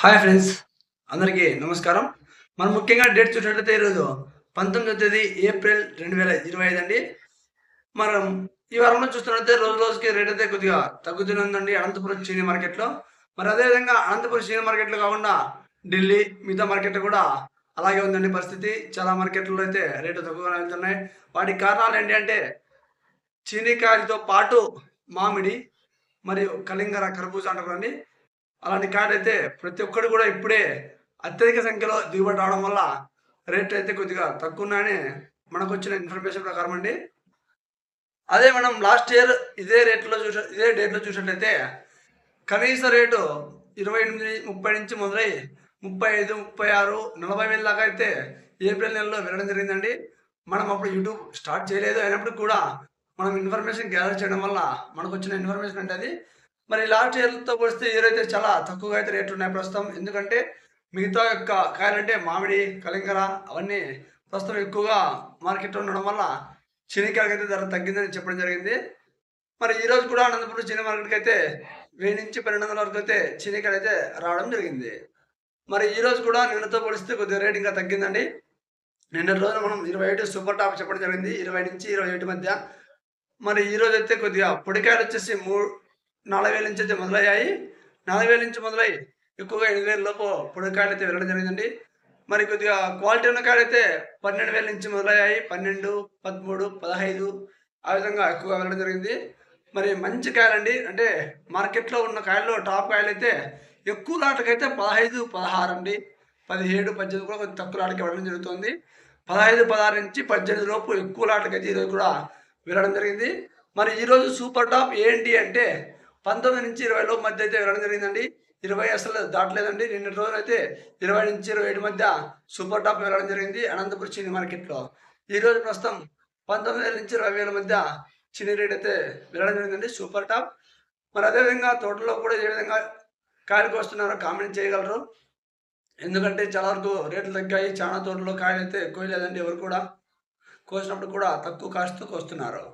Hi friends అందరికీ నమస్కారం. మనం ముఖ్యంగా డేట్ చూసినట్లయితే ఈరోజు పంతొమ్మిదో తేదీ ఏప్రిల్ రెండు వేల ఇరవై ఐదు అండి. మనం ఈ వారంలో చూస్తున్నట్లయితే రోజు రోజుకి రేట్ అయితే కొద్దిగా తగ్గుతూనే ఉందండి అనంతపురం చీని మార్కెట్లో. మరి అదేవిధంగా అనంతపురం చీని మార్కెట్లో కాకుండా ఢిల్లీ మిగతా మార్కెట్ కూడా అలాగే ఉందండి పరిస్థితి. చాలా మార్కెట్లో అయితే రేటు తక్కువగా వెళ్తున్నాయి. వాటి కారణాలు ఏంటి అంటే చీనికాయలతో పాటు మామిడి మరియు కలింగర కర్బూజా అంటారండి అలాంటి కాయలు అయితే ప్రతి ఒక్కరు కూడా ఇప్పుడే అత్యధిక సంఖ్యలో దిగుబడి రావడం వల్ల రేట్ అయితే కొద్దిగా తక్కువ ఉన్నాయని మనకు వచ్చిన ఇన్ఫర్మేషన్ ప్రకారం అండి. అదే మనం లాస్ట్ ఇయర్ ఇదే రేట్లో చూస ఇదే డేట్లో చూసినట్లయితే కనీస రేటు ఇరవై ఎనిమిది ముప్పై నుంచి మొదలై ముప్పై ఐదు ముప్పై ఆరు నలభై వేల దాకా అయితే ఏప్రిల్ నెలలో వెళ్ళడం జరిగిందండి. మనం అప్పుడు యూట్యూబ్ స్టార్ట్ చేయలేదు అయినప్పుడు కూడా మనం ఇన్ఫర్మేషన్ గ్యాదర్ చేయడం వల్ల మనకు వచ్చిన ఇన్ఫర్మేషన్ అంటే అది మరి లాస్ట్ ఇయర్తో పోలిస్తే ఇయర్ అయితే చాలా తక్కువగా అయితే రేట్లు ఉన్నాయి ప్రస్తుతం. ఎందుకంటే మిగతా యొక్క కాయలంటే మామిడి కలింగర అవన్నీ ప్రస్తుతం ఎక్కువగా మార్కెట్లో ఉండడం వల్ల శనికాయలకి అయితే ధర తగ్గిందని చెప్పడం జరిగింది. మరి ఈ రోజు కూడా అనంతపురం చిన్న మార్కెట్కి అయితే వెయ్యి నుంచి పన్నెండు వందల వరకు అయితే శనికాయలు అయితే రావడం జరిగింది. మరి ఈరోజు కూడా నిన్నతో పోలిస్తే కొద్దిగా రేట్ ఇంకా తగ్గిందండి. నిన్న రోజున మనం ఇరవై ఏడు సూపర్ టాప్ చెప్పడం జరిగింది. ఇరవై నుంచి ఇరవై ఏడు మధ్య. మరి ఈ అయితే కొద్దిగా పొడికాయలు వచ్చేసి మూడు నాలుగు వేల నుంచి అయితే మొదలయ్యాయి. నాలుగు వేల నుంచి మొదలై ఎక్కువగా ఎనిమిది వేల లోపు పొడికాయలు అయితే వెళ్ళడం జరిగిందండి. మరి కొద్దిగా క్వాలిటీ ఉన్న కాయలు అయితే పన్నెండు వేల నుంచి మొదలయ్యాయి. పన్నెండు పదమూడు పదహైదు ఆ విధంగా ఎక్కువగా వెళ్ళడం జరిగింది. మరి మంచి కాయలండి అంటే మార్కెట్లో ఉన్న కాయల్లో టాప్ కాయలు అయితే ఎక్కువ లాటకైతే పదహైదు పదహారు అండి. పదిహేడు పద్దెనిమిది కూడా కొంచెం తక్కువ లాటకి వెళ్ళడం జరుగుతుంది. పదహైదు పదహారు నుంచి పద్దెనిమిది లోపు ఎక్కువ లాటకైతే ఈరోజు కూడా వెళ్ళడం జరిగింది. మరి ఈరోజు సూపర్ టాప్ ఏంటి అంటే పంతొమ్మిది నుంచి ఇరవై లోపు మధ్య అయితే వెళ్ళడం జరిగిందండి. ఇరవై అసలు దాటలేదండి. నిన్న రోజులు అయితే ఇరవై నుంచి ఇరవై ఏడు మధ్య సూపర్ టాప్ వెళ్ళడం జరిగింది. అనంతపురం చిన్ని మార్కెట్లో. ఈ రోజు ప్రస్తుతం పంతొమ్మిది వేల నుంచి ఇరవై వేల మధ్య చిన్ని రేట్ అయితే వెళ్ళడం జరిగిందండి. Super top. మరి అదేవిధంగా తోటలో కూడా ఏ విధంగా కాయలకు వస్తున్నారో కామెంట్ చేయగలరు. ఎందుకంటే చాలా వరకు రేట్లు తగ్గాయి. చాలా తోటలో కాయలు అయితే ఎక్కువ లేదండి. ఎవరు కూడా కోసినప్పుడు కూడా తక్కువ కాస్ట్తో కోస్తున్నారు.